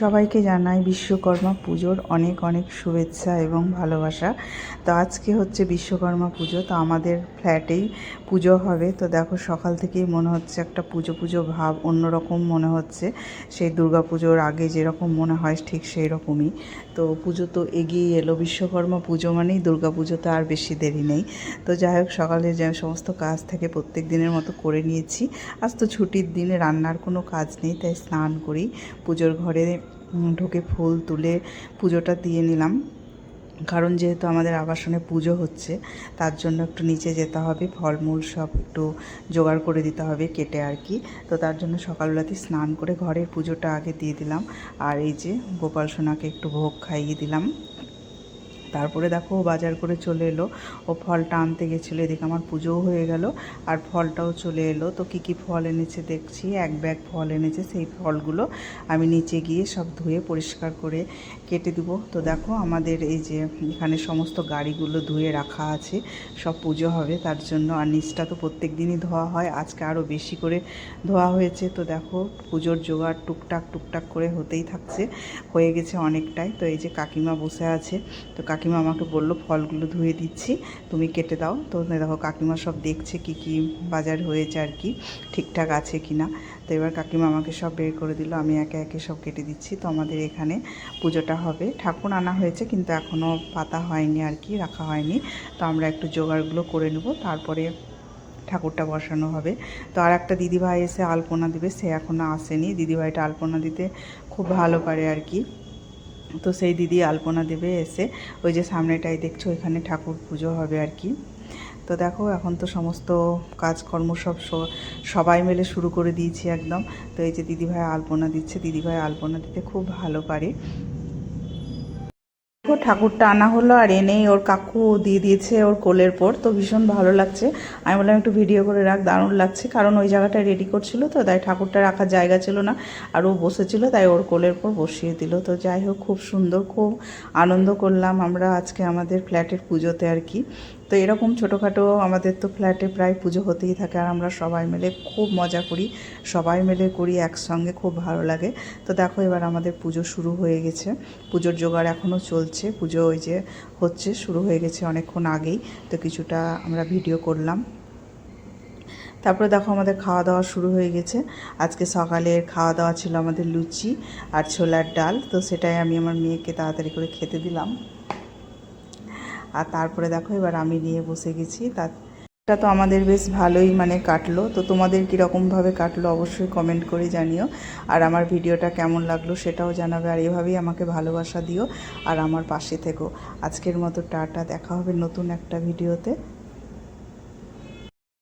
সবাইকে জানাই বিশ্বকর্মা পুজোর অনেক অনেক শুভেচ্ছা এবং ভালোবাসা। তো আজকে হচ্ছে বিশ্বকর্মা পুজো, তো আমাদের ফ্ল্যাটেই পুজো হবে। তো দেখো, সকাল থেকেই মনে হচ্ছে একটা পুজো পুজো ভাব, অন্যরকম মনে হচ্ছে। সেই দুর্গা পুজোর আগে যেরকম মনে হয়, ঠিক সেই রকমই তো পুজো তো এগিয়ে এলো, বিশ্বকর্মা পুজো মানেই দুর্গা পুজোতে আর বেশি দেরি নেই। তো যাই হোক, সকালে যে সমস্ত কাজ থেকে প্রত্যেক দিনের মতো করে নিয়েছি। আজ তো ছুটির দিনে রান্নার কোনো কাজ নেই, তাই স্নান করি, পুজোর ঘরে ঢুকে ফুল তুলে পুজোটা দিয়ে নিলাম। কারণ যেহেতু আমাদের আবাসনে পুজো হচ্ছে, তার জন্য একটু নিচে যেতে হবে, ফলমূল সব একটু জোগাড় করে দিতে হবে কেটে আর কি। তো তার জন্য সকালবেলাতে স্নান করে ঘরের পুজোটা আগে দিয়ে দিলাম। আর এই যে গোপাল সোনাকে একটু ভোগ খাইয়ে দিলাম। তারপরে দেখো ও বাজার করে চলে এলো। ও ফলটা আনতে গেছিল, এদিকে আমার পুজোও হয়ে গেল। আর ফলটাও চলে এলো। তো কী কী ফল এনেছে দেখছি, এক ব্যাগ ফল এনেছে, সেই ফলগুলো আমি নিচে গিয়ে সব ধুয়ে পরিষ্কার করে কেটে দিব। তো দেখো আমাদের এই যে এখানে সমস্ত গাড়িগুলো ধুয়ে রাখা আছে, সব পুজো হবে তার জন্য। আর নিচটা তো প্রত্যেক দিনই ধোয়া হয়, আজকে আরও বেশি করে ধোয়া হয়েছে। তো দেখো পুজোর জোগাড় টুকটাক টুকটাক করে হতেই থাকছে, হয়ে গেছে অনেকটাই। তো এই যে কাকিমা বসে আছে, তো কাকিমা আমাকে বলল, ফলগুলো ধুয়ে দিচ্ছি, তুমি কেটে দাও। তো দেখো কাকিমা সব দেখছে কি কি বাজার হয়েছে আর কি, ঠিকঠাক আছে কি না। তো এবার কাকিমা আমাকে সব বের করে দিল, আমি একে একে সব কেটে দিচ্ছি। তো আমাদের এখানে পুজোটা হবে। ঠাকুর আনা হয়েছে, কিন্তু এখনও পাতা হয়নি আর কি, রাখা হয়নি। তো আমরা একটু জোগাড়গুলো করে নেব, তারপরে ঠাকুরটা বসানো হবে। তো আর একটা দিদিভাই এসে আলপনা দিবে, সে এখনও আসেনি। দিদিভাইটা আলপনা দিতে খুব ভালো পারে আর কি। তো সেই দিদি আলপনা দেবে এসে, ওই যে সামনেটাই দেখছ, এখানে ঠাকুর পুজো হবে আর কি। তো দেখো, এখন তো সমস্ত কাজকর্ম সব সবাই মিলে শুরু করে দিয়েছি একদম। তো এই যে দিদিভাই আলপনা দিচ্ছে, দিদিভাই আলপনা দিতে খুব ভালো পারে। ঠাকুরটা আনা হলো আর এনেই ওর কাকু দিয়ে দিয়েছে ওর কোলের পর, তো ভীষণ ভালো লাগছে। আমি বললাম, একটু ভিডিও করে রাখ, দারুণ লাগছে। কারণ ওই জায়গাটা রেডি করছিল তো, তাই ঠাকুরটা রাখার জায়গা ছিল না, আর ও বসেছিল, তাই ওর কোলের পর বসিয়ে দিল। তো যাই হোক, খুব সুন্দর, খুব আনন্দ করলাম আমরা আজকে আমাদের ফ্ল্যাটের পুজোতে আর কি। তো এরকম ছোটোখাটো আমাদের তো ফ্ল্যাটে প্রায় পুজো হতেই থাকে আর আমরা সবাই মিলে খুব মজা করি। সবাই মিলে করি, একসঙ্গে খুব ভালো লাগে। তো দেখো এবার আমাদের পুজো শুরু হয়ে গেছে। পুজোর জোগাড় এখনও চলছে। পুজো ওই যে হচ্ছে, শুরু হয়ে গেছে অনেকক্ষণ আগেই। তো কিছুটা আমরা ভিডিও করলাম। তারপরে দেখো আমাদের খাওয়া দাওয়া শুরু হয়ে গেছে। আজকে সকালের খাওয়া দাওয়া ছিল আমাদের লুচি আর ছোলার ডাল। তো সেটাই আমি আমার মেয়েকে তাড়াতাড়ি করে খেতে দিলাম। আর তারপরে দেখো, এবার আমি নিয়ে বসে গেছি। তার এটা তো আমাদের বেশ ভালোই মানে কাটলো। তো তোমাদের কীরকমভাবে কাটলো অবশ্যই কমেন্ট করে জানিও। আর আমার ভিডিওটা কেমন লাগল সেটাও জানাবে। আর এভাবেই আমাকে ভালোবাসা দিও। আর আমার পাশে থেকো। আজকের মতো টাটা। দেখা হবে নতুন একটা ভিডিওতে।